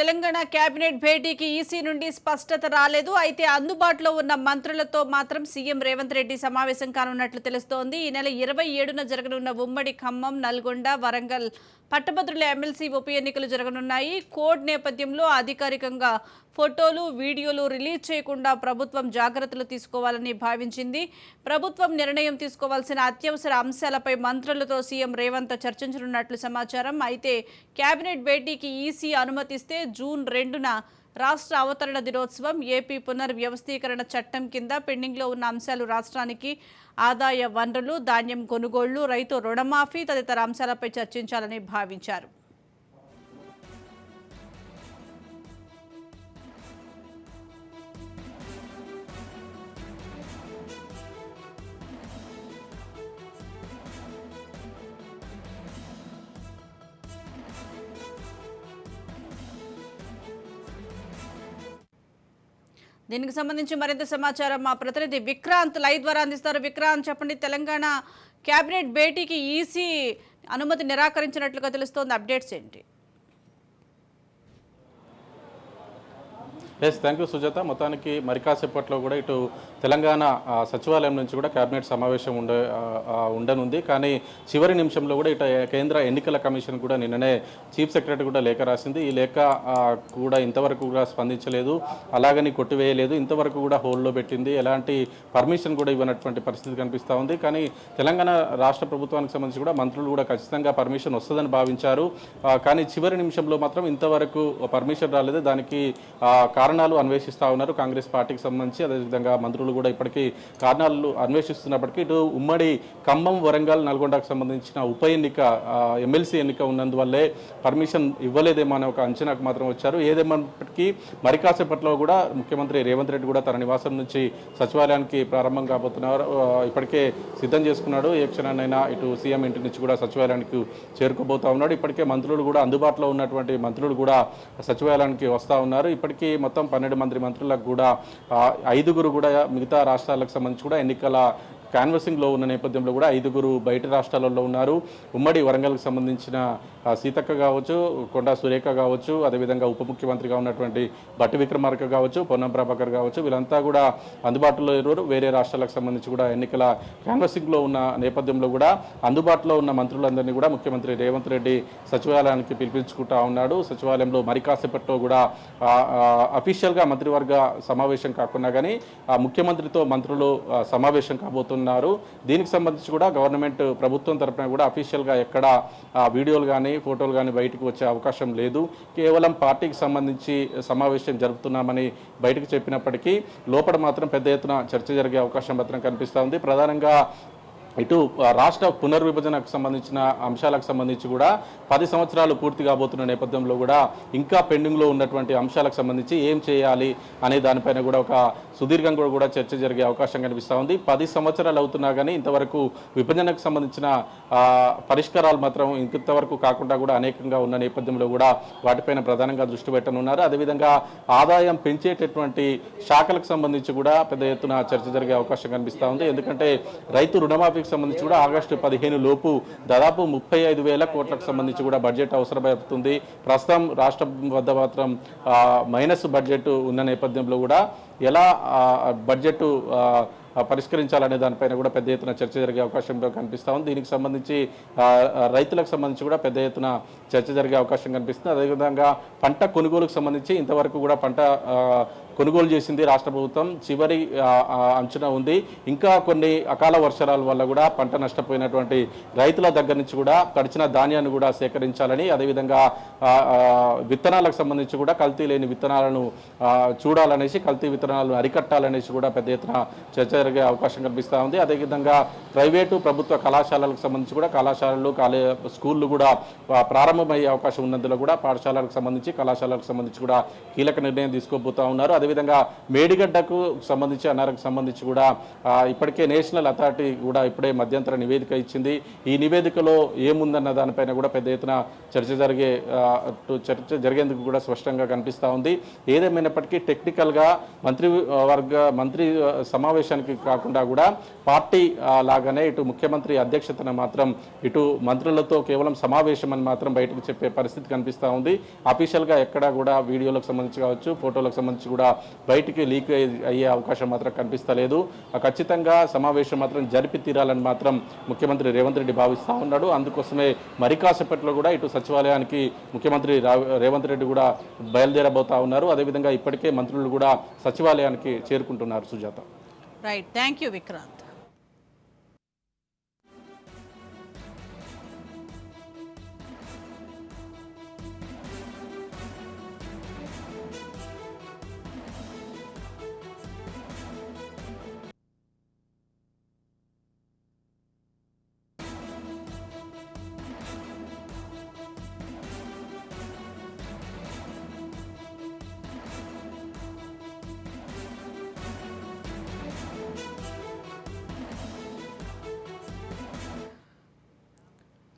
Telangana cabinet భేటీకి EC నుండి స్పష్టత రాలేదు. అయితే అందుబాటులో ఉన్న మంత్రులతో మాత్రం సీఎం రేవంత్ రెడ్డి సమావేశం కానున్నట్లు తెలుస్తోంది. ఈ నెల ఇరవై ఏడున జరగనున్న ఉమ్మడి ఖమ్మం నల్గొండ వరంగల్ పట్టభద్రుల ఎమ్మెల్సీ ఉప ఎన్నికలు జరగనున్నాయి. కోడ్ నేపథ్యంలో అధికారికంగా ఫోటోలు వీడియోలు రిలీజ్ చేయకుండా ప్రభుత్వం జాగ్రత్తలు తీసుకోవాలని భావించింది. ప్రభుత్వం నిర్ణయం తీసుకోవాల్సిన అత్యవసర అంశాలపై మంత్రులతో సీఎం రేవంత్ చర్చించనున్నట్లు సమాచారం. అయితే కేబినెట్ భేటీకి ఈసీ అనుమతిస్తే జూన్ రెండున రాష్ట్ర అవతరణ దినోత్సవం ఏపీ పునర్వ్యవస్థీకరణ చట్టం కింద పెండింగ్లో ఉన్న అంశాలు రాష్ట్రానికి ఆదాయ వనరులు ధాన్యం కొనుగోళ్ళు రైతు రుణమాఫీ తదితర అంశాలపై చర్చించాలని భావించారు. దీనికి సంబంధించి మరింత సమాచారం మా ప్రతినిధి విక్రాంత్ లైవ్ ద్వారా అందిస్తారు. విక్రాంత్ చెప్పండి తెలంగాణ కేబినెట్ భేటీకి ఈసీ అనుమతి నిరాకరించినట్లుగా తెలుస్తోంది. అప్డేట్స్ ఏంటి? ఎస్ థ్యాంక్ యూ సుజాత మొత్తానికి మరి కాసేపట్లో కూడా ఇటు తెలంగాణ సచివాలయం నుంచి కూడా కేబినెట్ సమావేశం ఉండే ఉండనుంది. కానీ చివరి నిమిషంలో కూడా ఇటు కేంద్ర ఎన్నికల కమిషన్ కూడా నిన్ననే చీఫ్ సెక్రటరీ కూడా లేఖ రాసింది. ఈ లేఖ కూడా ఇంతవరకు కూడా స్పందించలేదు. అలాగని కొట్టివేయలేదు. ఇంతవరకు కూడా హోల్డ్లో పెట్టింది. ఎలాంటి పర్మిషన్ కూడా ఇవ్వనటువంటి పరిస్థితి కనిపిస్తూ ఉంది. కానీ తెలంగాణ రాష్ట్ర ప్రభుత్వానికి సంబంధించి కూడా మంత్రులు కూడా ఖచ్చితంగా పర్మిషన్ వస్తుందని భావించారు. కానీ చివరి నిమిషంలో మాత్రం ఇంతవరకు పర్మిషన్ రాలేదు. దానికి కారణం కారణాలు అన్వేషిస్తూ ఉన్నారు. కాంగ్రెస్ పార్టీకి సంబంధించి అదేవిధంగా మంత్రులు కూడా ఇప్పటికీ కారణాలు అన్వేషిస్తున్నప్పటికీ ఇటు ఉమ్మడి ఖమ్మం వరంగల్ నల్గొండకు సంబంధించిన ఉప ఎన్నిక ఎమ్మెల్సీ ఎన్నిక ఉన్నందువల్లే పర్మిషన్ ఇవ్వలేదేమో అనే ఒక అంచనాకు మాత్రం వచ్చారు. ఏదేమైనప్పటికీ మరి కాసేపట్లో కూడా ముఖ్యమంత్రి రేవంత్ రెడ్డి కూడా తన నివాసం నుంచి సచివాలయానికి ప్రారంభం కాబోతున్నారు. ఇప్పటికే సిద్ధం చేసుకున్నాడు. ఏ క్షణానైనా ఇటు సీఎం ఇంటి నుంచి కూడా సచివాలయానికి చేరుకోబోతా ఉన్నాడు. ఇప్పటికే మంత్రులు కూడా అందుబాటులో ఉన్నటువంటి మంత్రులు కూడా సచివాలయానికి వస్తూ ఉన్నారు. ఇప్పటికీ మొత్తం పన్నెండు మంది మంత్రులకు కూడా ఐదుగురు కూడా మిగతా రాష్ట్రాలకు సంబంధించి కూడా ఎన్నికల క్యాన్వసింగ్లో ఉన్న నేపథ్యంలో కూడా ఐదుగురు బయట రాష్ట్రాలలో ఉన్నారు. ఉమ్మడి వరంగల్కి సంబంధించిన సీతక్క కావచ్చు కొండా సురేఖ కావచ్చు అదేవిధంగా ఉప ముఖ్యమంత్రిగా ఉన్నటువంటి బట్టి విక్రమార్క కావచ్చు పొన్నం ప్రభాకర్ కావచ్చు వీళ్ళంతా కూడా అందుబాటులో లేరు. వేరే రాష్ట్రాలకు సంబంధించి కూడా ఎన్నికల క్యాన్వసింగ్లో ఉన్న నేపథ్యంలో కూడా అందుబాటులో ఉన్న మంత్రులందరినీ కూడా ముఖ్యమంత్రి రేవంత్ రెడ్డి సచివాలయానికి పిలిపించుకుంటా ఉన్నాడు. సచివాలయంలో మరి కాసేపట్లో కూడా అఫీషియల్గా మంత్రివర్గ సమావేశం కాకుండా కానీ ముఖ్యమంత్రితో మంత్రులు సమావేశం కాబోతున్నారు దీనికి సంబంధించి కూడా గవర్నమెంట్ ప్రభుత్వం తరపున కూడా అఫీషియల్గా ఎక్కడ వీడియోలు కానీ ఫోటోలు కానీ బయటకు వచ్చే అవకాశం లేదు. కేవలం పార్టీకి సంబంధించి సమావేశం జరుపుతున్నామని బయటకు చెప్పినప్పటికీ లోపల మాత్రం పెద్ద ఎత్తున చర్చ జరిగే అవకాశం మాత్రం కనిపిస్తూ ఉంది. ప్రధానంగా ఇటు రాష్ట్ర పునర్విభజనకు సంబంధించిన అంశాలకు సంబంధించి కూడా పది సంవత్సరాలు పూర్తి కాబోతున్న నేపథ్యంలో కూడా ఇంకా పెండింగ్లో ఉన్నటువంటి అంశాలకు సంబంధించి ఏం చేయాలి అనే దానిపైన కూడా ఒక సుదీర్ఘంగా కూడా చర్చ జరిగే అవకాశం కనిపిస్తూ ఉంది. పది సంవత్సరాలు అవుతున్నా కానీ ఇంతవరకు విభజనకు సంబంధించిన పరిష్కారాలు మాత్రం ఇంతవరకు కాకుండా కూడా అనేకంగా ఉన్న నేపథ్యంలో కూడా వాటిపైన ప్రధానంగా దృష్టి పెట్టనున్నారు. అదేవిధంగా ఆదాయం పెంచేటటువంటి శాఖలకు సంబంధించి కూడా పెద్ద ఎత్తున చర్చ జరిగే అవకాశం కనిపిస్తూ ఉంది. ఎందుకంటే రైతు రుణమాఫీ రుణమాఫీకి సంబంధించి కూడా ఆగస్టు పదిహేను లోపు దాదాపు ముప్పై ఐదు వేల కోట్లకు సంబంధించి కూడా బడ్జెట్ అవసరమవుతుంది. ప్రస్తుతం రాష్ట్రం వద్ద మాత్రం ఆ, మైనస్ బడ్జెట్ ఉన్న నేపథ్యంలో కూడా ఎలా ఆ, బడ్జెట్ పరిష్కరించాలనే దానిపైన కూడా పెద్ద ఎత్తున చర్చ జరిగే అవకాశం కనిపిస్తా ఉంది. దీనికి సంబంధించి రైతులకు సంబంధించి కూడా పెద్ద ఎత్తున చర్చ జరిగే అవకాశం కనిపిస్తుంది. అదేవిధంగా పంట కొనుగోలుకు సంబంధించి ఇంతవరకు కూడా పంట కొనుగోలు చేసింది రాష్ట్ర ప్రభుత్వం. చివరి అంచనా ఉంది. ఇంకా కొన్ని అకాల వర్షాల వల్ల కూడా పంట నష్టపోయినటువంటి రైతుల దగ్గర నుంచి కూడా కడిచిన ధాన్యాన్ని కూడా సేకరించాలని అదేవిధంగా విత్తనాలకు సంబంధించి కూడా కల్తీ లేని విత్తనాలను చూడాలనేసి కల్తీ విత్తనాలను అరికట్టాలనేసి కూడా పెద్ద ఎత్తున చర్చ జరిగే అవకాశం కనిపిస్తూ ఉంది. అదేవిధంగా ప్రైవేటు ప్రభుత్వ కళాశాలలకు సంబంధించి కూడా కళాశాలలు కాలే స్కూళ్ళు కూడా ప్రారంభమయ్యే అవకాశం ఉన్నందులో కూడా పాఠశాలలకు సంబంధించి కళాశాలకు సంబంధించి కూడా కీలక నిర్ణయం తీసుకోబోతూ ఉన్నారు. అదేవిధంగా మేడిగడ్డకు సంబంధించి అన్నారకు సంబంధించి కూడా ఇప్పటికే నేషనల్ అథారిటీ కూడా ఇప్పుడే మధ్యంతర నివేదిక ఇచ్చింది. ఈ నివేదికలో ఏముందన్న దానిపైన కూడా పెద్ద ఎత్తున చర్చ జరిగే చర్చ జరిగేందుకు కూడా స్పష్టంగా కనిపిస్తూ ఉంది. ఏదేమైనప్పటికీ టెక్నికల్గా మంత్రి వర్గ మంత్రి సమావేశానికి సచివాలయానికి కాకుండా కూడా పార్టీ లాగానే ఇటు ముఖ్యమంత్రి అధ్యక్షతన మాత్రం ఇటు మంత్రులతో కేవలం సమావేశం అని మాత్రం బయటకు చెప్పే పరిస్థితి కనిపిస్తూ ఉంది. అఫీషియల్గా ఎక్కడా కూడా వీడియోలకు సంబంధించి కావచ్చు ఫోటోలకు సంబంధించి కూడా బయటికి లీక్ అయ్యే అవకాశం మాత్రం కనిపిస్తలేదు. ఖచ్చితంగా సమావేశం మాత్రం జరిపి తీరాలని మాత్రం ముఖ్యమంత్రి రేవంత్ రెడ్డి భావిస్తూ ఉన్నాడు. అందుకోసమే మరి కాసేపట్లో కూడా ఇటు సచివాలయానికి ముఖ్యమంత్రి రేవంత్ రెడ్డి కూడా బయలుదేరబోతా ఉన్నారు. అదేవిధంగా ఇప్పటికే మంత్రులు కూడా సచివాలయానికి చేరుకుంటున్నారు Sujatha. Right thank you Vikrant